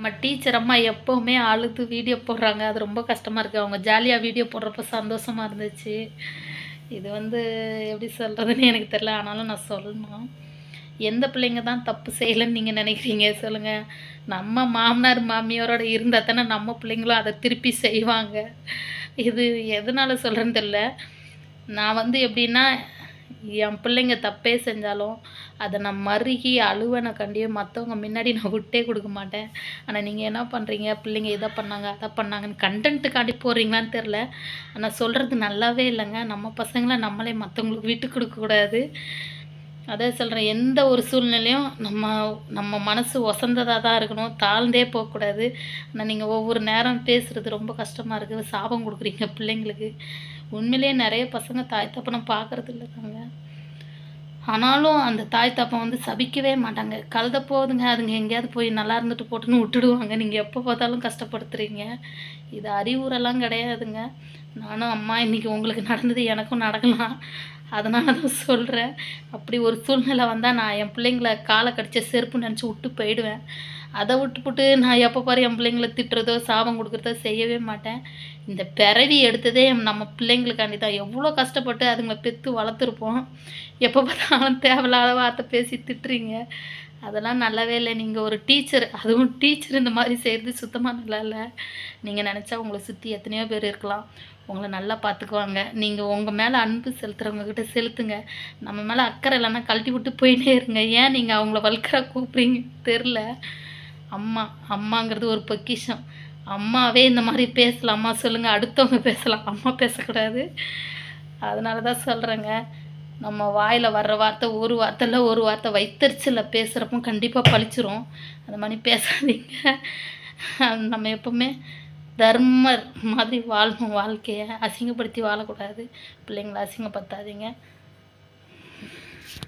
நம்ம டீச்சர் அம்மா எப்போவுமே அழுது வீடியோ போடுறாங்க. அது ரொம்ப கஷ்டமாக இருக்குது அவங்க ஜாலியாக வீடியோ போடுறப்ப சந்தோஷமாக இருந்துச்சு. இது வந்து எப்படி சொல்கிறதுன்னு எனக்கு தெரில ஆனாலும் நான் சொல்லணும். எந்த பிள்ளைங்க தான் தப்பு செய்யலைன்னு நீங்கள் நினைக்கிறீங்க? சொல்லுங்கள் நம்ம மாமனார் மாமியாரோட இருந்தால் தானே நம்ம பிள்ளைங்களும் அதை திருப்பி செய்வாங்க. இது எதனால் சொல்கிறேன்னு தெரில நான் வந்து எப்படின்னா என் பிள்ளைங்க தப்பே செஞ்சாலும் அதை நான் மருகி அழுவனை கண்டியே மற்றவங்க முன்னாடி நான் விட்டே கொடுக்க மாட்டேன். ஆனால் நீங்கள் என்ன பண்ணுறீங்க பிள்ளைங்க இதை பண்ணாங்க அதை பண்ணாங்கன்னு கண்டென்ட்டுக்காண்டி போகிறீங்களான்னு தெரில ஆனால் சொல்கிறது நல்லாவே இல்லைங்க. நம்ம பசங்களை நம்மளே மற்றவங்களுக்கு விட்டு கொடுக்கக்கூடாது அதே சொல்கிறேன் எந்த ஒரு சூழ்நிலையும் நம்ம நம்ம மனசு ஒசந்ததாக தான் இருக்கணும். தாழ்ந்தே போகக்கூடாது. ஆனால் நீங்கள் ஒவ்வொரு நேரம் பேசுகிறது ரொம்ப கஷ்டமாக இருக்குது சாபம் கொடுக்குறீங்க பிள்ளைங்களுக்கு. உண்மையிலேயே நிறைய பசங்க தாய் தப்பனை பார்க்குறது இல்லை தாங்க. ஆனாலும் அந்த தாய் தாப்பம் வந்து சபிக்கவே மாட்டாங்க. கழுத போகுதுங்க அதுங்க எங்கேயாவது போய் நல்லா இருந்துட்டு போட்டுன்னு விட்டுடுவாங்க. நீங்கள் எப்போ பார்த்தாலும் கஷ்டப்படுத்துறீங்க. இது அறிவுரெல்லாம் கிடையாதுங்க. நானும் அம்மா இன்றைக்கி உங்களுக்கு நடந்தது எனக்கும் நடக்கலாம். அதனால தான் சொல்கிறேன் அப்படி ஒரு சூழ்நிலை வந்தால் நான் என் பிள்ளைங்கள காலை கடிச்ச செருப்பு நினச்சி விட்டு போயிடுவேன். அதை விட்டுப்புட்டு நான் எப்போ பாரு என் பிள்ளைங்கள திட்டுறதோ சாபம் கொடுக்குறதோ செய்யவே மாட்டேன். இந்த பிறவி எடுத்ததே நம்ம பிள்ளைங்களுக்காண்டி தான். எவ்வளோ கஷ்டப்பட்டு அதுங்களை பெற்று வளர்த்துருப்போம். எப்போ பார்த்தாலும் தேவையில்லாத வார்த்தை பேசி திட்டுறீங்க. அதெல்லாம் நல்லாவே இல்லை. நீங்கள் ஒரு டீச்சர் அதுவும் டீச்சர் இந்த மாதிரி செய்கிறது சுத்தமாக நல்லா இல்லை. நீங்கள் நினச்சா உங்களை சுற்றி எத்தனையோ பேர் இருக்கலாம். உங்களை நல்லா பார்த்துக்குவாங்க நீங்கள் உங்கள் மேலே அன்பு செலுத்துறவங்க கிட்ட செலுத்துங்க. நம்ம மேலே அக்கறை இல்லைன்னா கழட்டி விட்டு போயிட்டே இருங்க. ஏன் நீங்கள் அவங்கள வல்கராக கூப்பிட்றீங்க? தெரில அம்மா அம்மாங்கிறது ஒரு பொக்கிஷம். அம்மாவே இந்த மாதிரி பேசலாம். அம்மா சொல்லுங்கள் அடுத்தவங்க பேசலாம். அம்மா பேசக்கூடாது. அதனால தான் சொல்கிறேங்க நம்ம வாயில் வர்ற வார்த்தை ஒரு வார்த்தை இல்லை ஒரு வார்த்தை வைத்தறிச்சலில் பேசுகிறப்போ கண்டிப்பாக பழிச்சிரும். அந்த மாதிரி பேசாதீங்க. நம்ம எப்பவுமே தர்மர் மாதிரி வாழணும் வாழ்க்கையை. அசிங்கப்படுத்தி வாழக்கூடாது. பிள்ளைங்களை அசிங்கப்படுத்தாதீங்க.